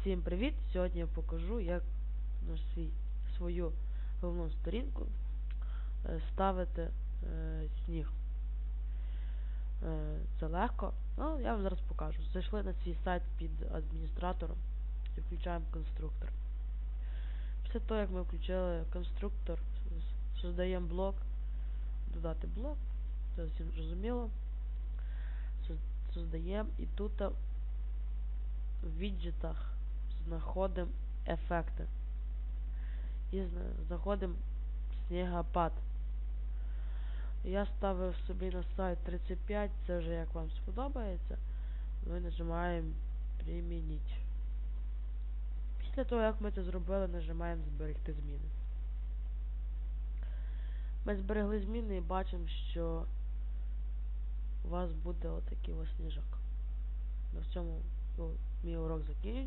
Всім привіт! Сьогодні я покажу, як на свій, свою головну сторінку е, ставити е, сніг. Е, це легко. Ну, я вам зараз покажу. Зайшли на свій сайт під адміністратором і включаємо конструктор. Після того, як ми включили конструктор, создаємо блок, додати блок, це всім зрозуміло. Создаємо і тут в віджитах знаходимо ефекти. І зна- знаходимо снігопад. Я ставив собі на сайт 35, це вже як вам сподобається. Ми нажимаємо примініть. Після того, як ми це зробили, нажимаємо зберегти зміни. Ми зберегли зміни і бачимо, що у вас буде отакий сніжок. На цьому